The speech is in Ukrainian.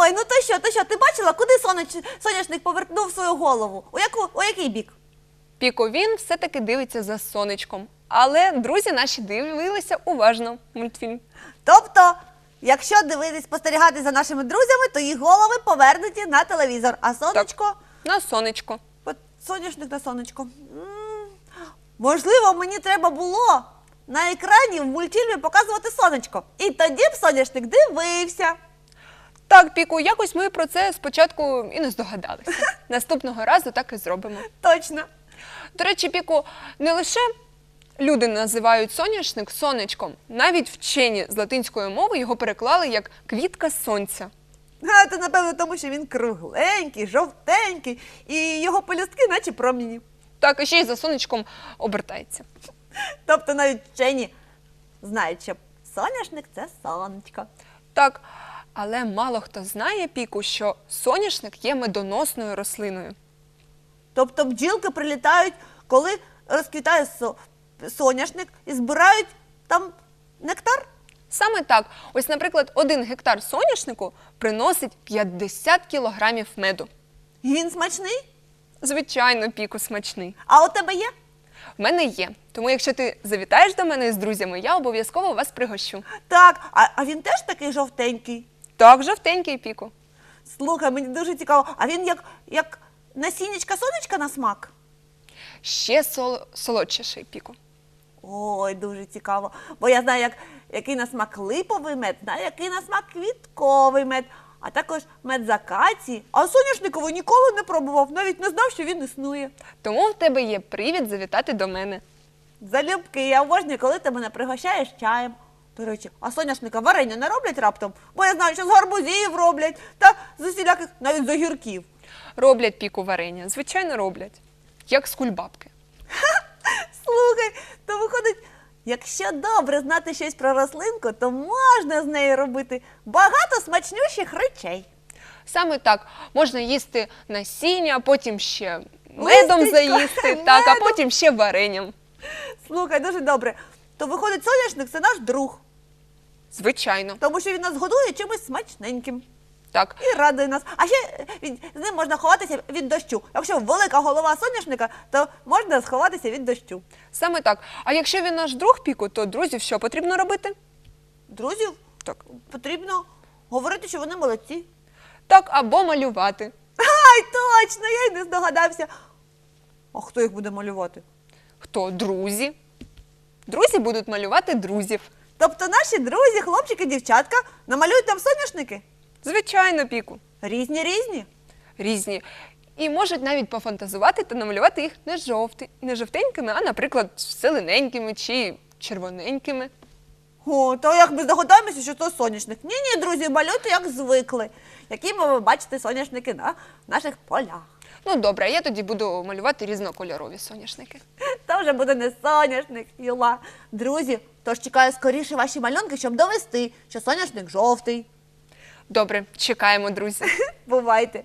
Ой, ну то що, то що, ти бачила, куди соняч- соняшник повернув свою голову? У яку, у який бік? Піко він все-таки дивиться за сонечком. Але друзі наші дивилися уважно мультфільм. Тобто, якщо дивитись, спостерігати за нашими друзями, то їх голови повернуті на телевізор, а сонечко. На сонечко. От соняшник на сонечко. М, Можливо, мені треба було на екрані в мультфільмі показувати сонечко. І тоді б соняшник дивився. Так, Піку, якось ми про це спочатку і не здогадалися. Наступного разу так і зробимо. Точно. До речі, Піку, не лише люди називають соняшник сонечком, навіть вчені з латинської мови його переклали як квітка сонця. А то, напевно, тому що він кругленький, жовтенький, і його пелюстки, наче промені. Так, і ще й за сонечком обертається. Тобто навіть вчені знають, що соняшник це сонечко. Так, але мало хто знає, Піку, що соняшник є медоносною рослиною. Тобто бджілки прилітають, коли розквітає со- соняшник і збирають там нектар. Саме так, ось, наприклад, один гектар соняшнику приносить 50 кілограмів меду. І він смачний. Звичайно, піку смачний. А у тебе є? В мене є. Тому, якщо ти завітаєш до мене з друзями, я обов'язково вас пригощу. Так, а, а він теж такий жовтенький. Так, жовтенький піку. Слухай, мені дуже цікаво. А він як, як насіннячка сонечка на смак? Ще сол... солодший піку. Ой, дуже цікаво. Бо я знаю, як, який на смак липовий мед, знаю, який на смак квітковий мед, а також мед з акації. А соняшниковий ніколи не пробував, навіть не знав, що він існує. Тому в тебе є привід завітати до мене. Залюбки, я обожнюю, коли ти мене пригощаєш чаєм. До речі, а соняшника варення не роблять раптом, бо я знаю, що з гарбузів роблять та з усіляких навіть з огірків. Роблять піку варення. Звичайно, роблять. Як з кульбабки. Слухай, то виходить, якщо добре знати щось про рослинку, то можна з нею робити багато смачнющих речей. Саме так можна їсти насіння, потім ще медом Листечко, заїсти, так, а медом. потім ще варенням. Слухай, дуже добре. То виходить, соняшник це наш друг, Звичайно, тому що він нас годує чимось смачненьким так. і радує нас. А ще е, від, з ним можна ховатися від дощу. Якщо велика голова соняшника, то можна сховатися від дощу. Саме так. А якщо він наш друг піку, то друзів що потрібно робити? Друзів Так. потрібно говорити, що вони молодці. Так, або малювати. Ай, точно, я й не здогадався. А хто їх буде малювати? Хто? Друзі. Друзі будуть малювати друзів. Тобто наші друзі, хлопчики, дівчатка намалюють нам соняшники? Звичайно, піку. Різні різні. Різні. І можуть навіть пофантазувати та намалювати їх не жовти, не жовтенькими, а, наприклад, зелененькими чи червоненькими. О, то як ми здогадаємося, що це соняшник. Ні, ні, друзі, малюйте, як звикли. Якими ви бачите соняшники на наших полях. Ну добре, а я тоді буду малювати різнокольорові соняшники. Це вже буде не соняшник, Юла. Друзі, тож чекаю скоріше ваші малюнки, щоб довести, що соняшник жовтий. Добре, чекаємо, друзі. Бувайте.